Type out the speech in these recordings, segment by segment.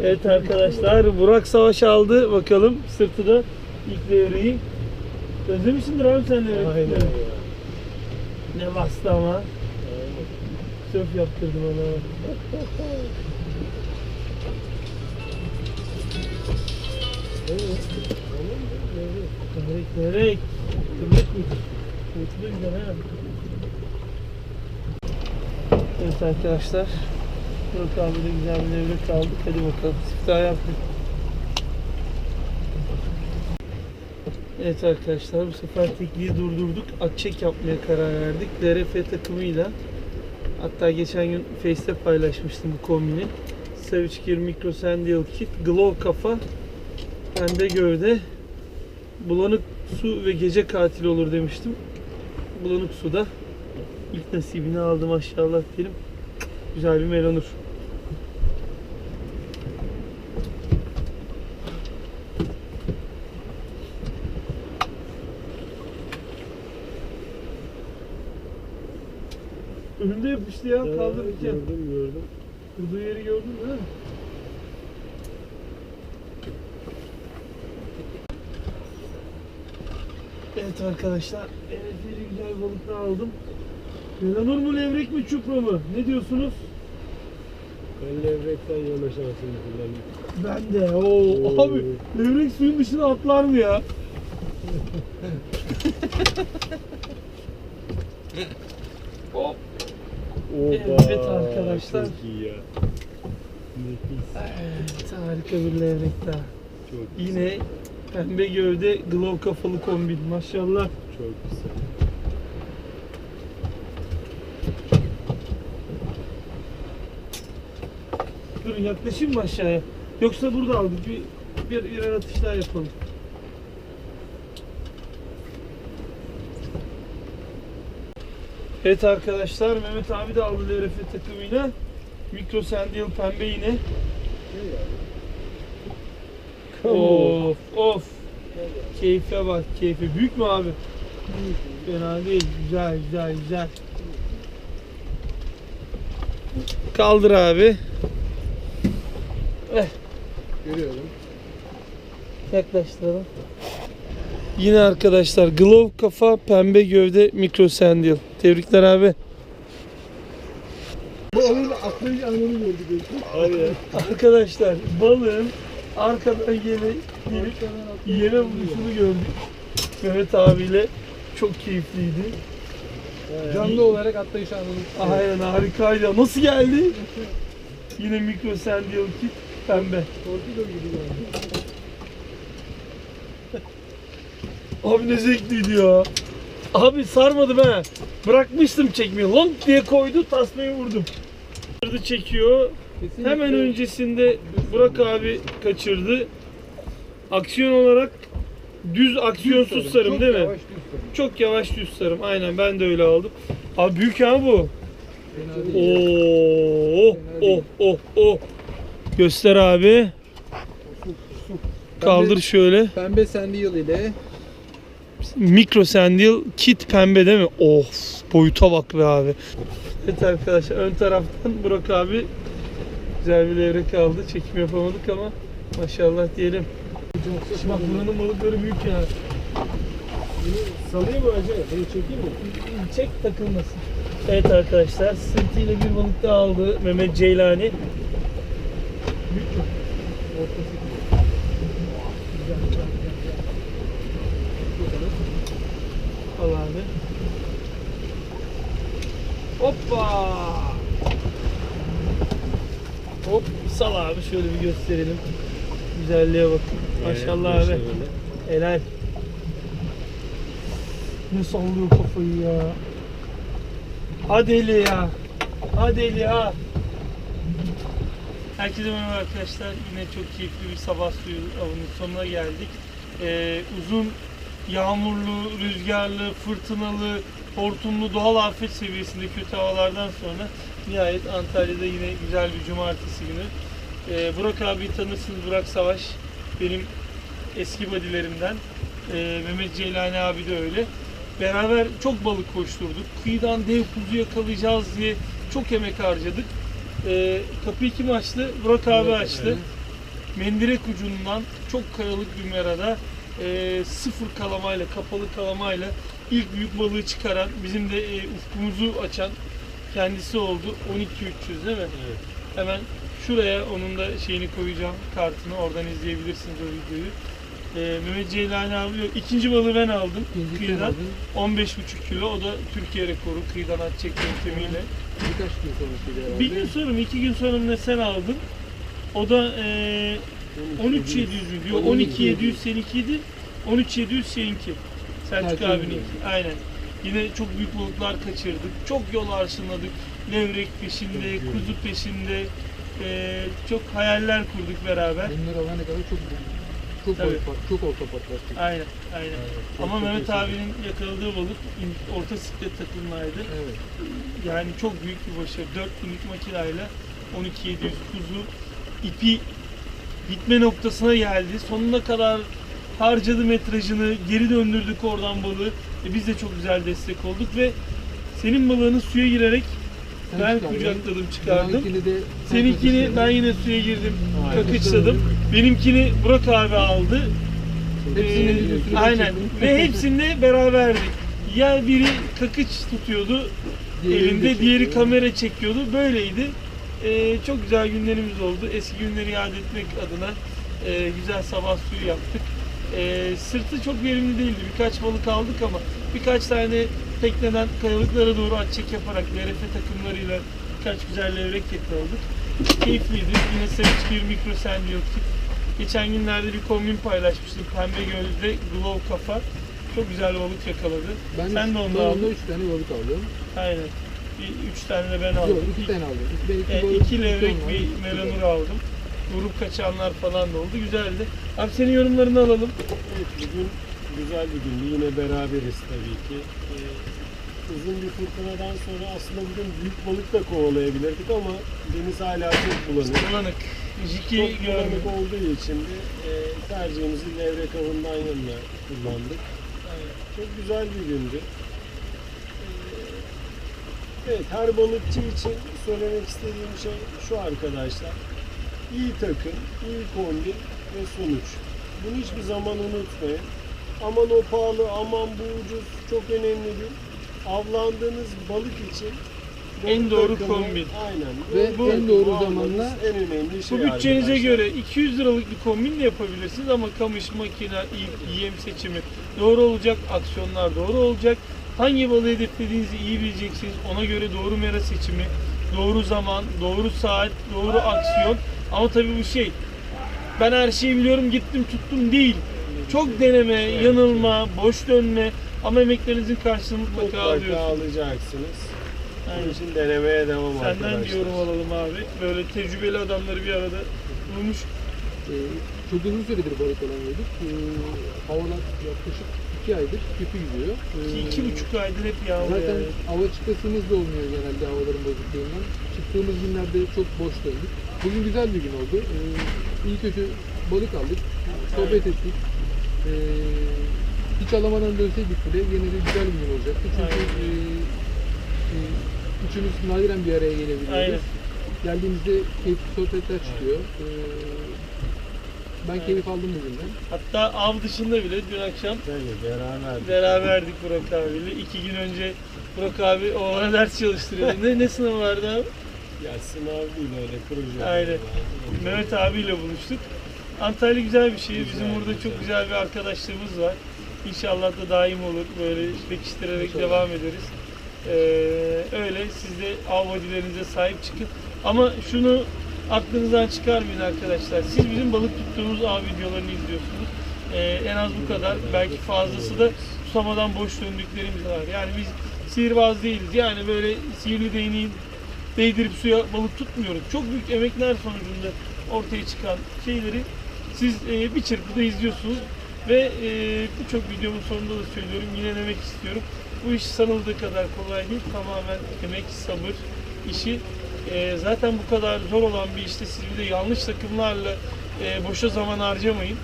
Evet arkadaşlar Burak Savaş aldı bakalım sırtına ilk devreyi. Özlemişsindir abi sen de. Aynen ya. Ne bastı ama. Söf yaptırdım ona. Börek börek. Kırmızı kuş. Kuyruğu güzel ha. Evet arkadaşlar. Burak abi de güzel bir levrek aldık. Hadi bakalım. Siftah yaptık. Evet arkadaşlar bu sefer tekliği durdurduk. Atçek yapmaya karar verdik. DRF takımıyla. Hatta geçen gün Face'te paylaşmıştım bu kombini. Savage Gear Micro Sandal Kit, Glow kafa, pembe gövde, bulanık su ve gece katili olur demiştim. Bulanık suda ilk nasibini aldı maşallah diyelim. Güzel bir melonur. Önünde yapıştı ya kaldırırken. Gördüm gördüm. Durduğu yeri gördün değil mi? Evet arkadaşlar, evet güzel balıklar aldım. Melanur mu levrek mi çupra mı? Ne diyorsunuz? Ben levrekten yana şansını kullandım. Ben de. Oo, Oo. abi levrek suyun dışına atlar mı ya? Hop. Oba, Evet arkadaşlar. Çok iyi ya. Nefis. Evet, harika bir levrek daha. Çok Yine pembe gövde glow kafalı kombin maşallah. Çok güzel. Durun yaklaşayım mı aşağıya? Yoksa burada aldık. Bir, bir birer atış daha yapalım. Evet arkadaşlar Mehmet abi de aldı LRF takımıyla. Mikro Sandal pembe yine. Of of. Keyfe bak keyfe. Büyük mü abi? Fena değil. Güzel güzel güzel. Kaldır abi. Eh, Görüyorum. yaklaştıralım. Yine arkadaşlar glove kafa pembe gövde mikro sandal. Tebrikler abi. Bu onun atlayınca anını gördük. Arkadaşlar balığın arkadan gelip yeme vuruşunu gördük. Mehmet abiyle çok keyifliydi. Canlı olarak atlayış anını. Aynen harikaydı. Nasıl geldi? Yine mikro sandal kit pembe. Torpido gibi. Abi ne zevkliydi ya. Abi sarmadım ha. Bırakmıştım çekmeyi. Long diye koydu tasmayı vurdum. Çekiyor. Kesinlikle. Hemen öncesinde Burak abi kaçırdı. Aksiyon olarak düz aksiyonsuz sarım Çok değil mi? yavaş düz sarım. Çok yavaş düz sarım. Aynen ben de öyle aldım. Abi büyük ha bu. Oo, oh, oh, oh. Göster abi. Kaldır şöyle. Pembe sandal ile Mikro sandal kit pembe değil mi? Of boyuta bak be abi. Evet arkadaşlar ön taraftan Burak abi güzel bir levrek aldı. Çekim yapamadık ama maşallah diyelim. Bak buranın balıkları büyük ya. Salayım mı acaba? Bunu çekeyim mi? Çek takılmasın. Evet arkadaşlar sırtıyla bir balık daha aldı Mehmet Ceylani. Büyük? Ortası gibi. Güzel, güzel, güzel, güzel. Al abi. Hoppa! Hop sal abi şöyle bir gösterelim. Güzelliğe bak. Maşallah abi. Helal. Ne sallıyor kafayı ya. Hadi Eli ya. Hadi Eli ya. Herkese merhaba arkadaşlar. Yine çok keyifli bir sabah suyu avının sonuna geldik. Ee, uzun yağmurlu, rüzgarlı, fırtınalı, hortumlu doğal afet seviyesinde kötü havalardan sonra nihayet Antalya'da yine güzel bir cumartesi günü. Ee, Burak abi tanırsınız Burak Savaş. Benim eski badilerimden. Ee, Mehmet Ceylani abi de öyle. Beraber çok balık koşturduk. Kıyıdan dev kuzu yakalayacağız diye çok emek harcadık. Ee, kapıyı kim açtı? Burak abi Burak, açtı. evet. mendirek ucundan çok kayalık bir merada e, sıfır kalamayla, kapalı kalamayla ilk büyük balığı çıkaran, bizim de e, ufkumuzu açan kendisi oldu. 12300 değil mi? Evet. Hemen şuraya onun da şeyini koyacağım kartını oradan izleyebilirsiniz o videoyu. Ee, Mehmet Ceylani abi. İkinci balığı ben aldım. İkinci Kıyıdan aldın. 15,5 kilo. O da Türkiye rekoru kıyıdan at çek yöntemiyle. Birkaç gün sonrasıydı herhalde. Bir gün sonra mı, iki gün sonra mı sen aldın? O da e, 13700 mü diyor. 12700 seninkiydi. 13700 seninki. Selçuk Selçuk abinin. abi. Aynen. Yine çok büyük balıklar kaçırdık. Çok yol arşınladık. Levrek peşinde, kuzu peşinde. E, çok hayaller kurduk beraber. Bunlar alana kadar çok çok Tabii. çok olta patlattık. Aynen, aynen. Çok Ama Mehmet abinin yakaladığı balık orta siklet takımlaydı. Evet. Yani çok büyük bir başarı. 4 günlük makinayla 12700 kuzu ipi bitme noktasına geldi. Sonuna kadar harcadı metrajını, geri döndürdük oradan balığı. E biz de çok güzel destek olduk ve senin balığını suya girerek ben kucakladım, çıkardım. Seninkini ben yine suya girdim, kakıçladım. Benimkini Burak abi aldı. Hepsini Ee, aynen. Ve hepsinde beraberdik. Ya biri kakıç tutuyordu elinde, diğeri kamera çekiyordu. Böyleydi. Ee, çok güzel günlerimiz oldu. Eski günleri yad etmek adına e, güzel sabah suyu yaptık. Ee, sırtı çok verimli değildi. Birkaç balık aldık ama birkaç tane tekneden kayalıklara doğru atçek yaparak LRF takımlarıyla birkaç güzel levrek yakaladık. Keyifliydi. Yine Savage bir mikro sendiyotip. Geçen günlerde bir kombin paylaşmıştım. Pembe gözde glow kafa. Çok güzel balık yakaladı. Ben Sen de onu ben aldın. onda 3 tane balık aldım. Aynen. Bir, üç tane de ben aldım. Yok 2 tane aldım. İki, ben iki, E, iki levrek bir melanur aldım. Vurup kaçanlar falan da oldu. Güzeldi. Abi senin yorumlarını alalım. Evet, bugün güzel bir gündü. Yine beraberiz tabii ki. Ee, uzun bir fırtınadan sonra aslında bugün büyük balık da kovalayabilirdik ama deniz hala çok bulanık. Bulanık. Jiki Çok bulanık olduğu için de e, tercihimizi levrek avından yanına kullandık. Çok güzel bir gündü. Ee, Evet, her balıkçı için söylemek istediğim şey şu arkadaşlar. İyi takım, iyi kombin ve sonuç. Bunu hiçbir zaman unutmayın. Aman o pahalı, aman bu ucuz, çok önemli değil. Avlandığınız balık için En doğru takımı- kombin. Aynen. Ve bu en doğru zamanla en önemli şey Bu bütçenize arkadaşlar. göre 200 liralık bir kombin de yapabilirsiniz ama kamış, makine, yem seçimi doğru olacak, aksiyonlar doğru olacak. Hangi balığı hedeflediğinizi iyi bileceksiniz. Ona göre doğru mera seçimi, doğru zaman, doğru saat, doğru aksiyon. Ama tabii bu şey, ben her şeyi biliyorum gittim tuttum değil. Çok deneme, yanılma, boş dönme ama emeklerinizin karşılığını mutlaka, Mutlaka alıyorsunuz. alacaksınız. Aynen. Bunun için denemeye devam Senden arkadaşlar. bir yorum alalım abi. Böyle tecrübeli adamları bir arada bulmuş. Ee, çok uzun süredir balık alamıyorduk. Ee, havalar yaklaşık 2 aydır kötü gidiyor. Ee, İki, iki buçuk aydır hep yağmur Zaten yani. hava çıkasımız da olmuyor genelde havaların bozukluğundan. Çıktığımız günlerde çok boş döndük. Bugün güzel bir gün oldu. Ee, iyi kötü balık aldık. Sohbet ettik. Ee, hiç alamadan dönseydik bile yine de güzel bir gün olacaktı. Çünkü e, e, üçümüz nadiren bir araya Aynen. gelebiliyoruz. Geldiğimizde keyifli sohbetler çıkıyor. Ee, ben Evet. keyif aldım bugünden. Hatta av dışında bile dün akşam Tabii beraber. beraberdik Burak abiyle. İki gün önce Burak abi oğlana ders çalıştırıyordu. ne, ne sınavı vardı abi? Ya sınav değil öyle proje. Aynen. Mehmet abiyle buluştuk. Antalya güzel bir şehir. Bizim burada güzel. çok güzel bir arkadaşlığımız var. İnşallah da daim olur. Böyle pekiştirerek İnşallah. devam ederiz. Ee, öyle siz de av vadilerinize sahip çıkın. Ama şunu aklınızdan çıkarmayın arkadaşlar. Siz bizim balık tuttuğumuz av videolarını izliyorsunuz. Ee, en az bu kadar. Belki fazlası da tutamadan boş döndüklerimiz var. Yani biz sihirbaz değiliz. Yani böyle sihirli değneğin değdirip suya balık tutmuyoruz. Çok büyük emekler sonucunda ortaya çıkan şeyleri siz e, bir çırpıda izliyorsunuz ve e, birçok videomun sonunda da söylüyorum yinelemek istiyorum. Bu iş sanıldığı kadar kolay değil. Tamamen emek, sabır işi. E, zaten bu kadar zor olan bir işte siz bir de yanlış takımlarla e, boşa zaman harcamayın.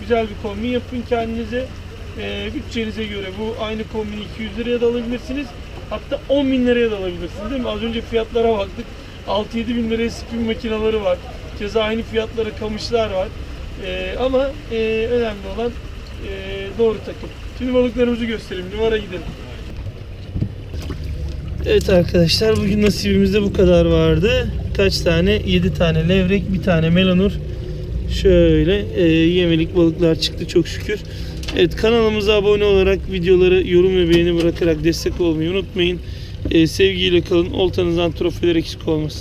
Güzel bir kombin yapın kendinize. E, bütçenize göre bu aynı kombini 200 liraya da alabilirsiniz. Hatta 10 bin liraya da alabilirsiniz değil mi? Az önce fiyatlara baktık. 6-7 bin liraya spin makineleri var. Keza aynı fiyatlara kamışlar var. Ee, ama e, önemli olan e, doğru takım. Şimdi balıklarımızı gösterelim. Numara gidelim. Evet arkadaşlar bugün nasibimizde bu kadar vardı. Kaç tane? 7 tane levrek, bir tane melanur. Şöyle e, yemelik balıklar çıktı çok şükür. Evet kanalımıza abone olarak videoları yorum ve beğeni bırakarak destek olmayı unutmayın. E, sevgiyle kalın. Oltanızdan trofeler eksik olmasın.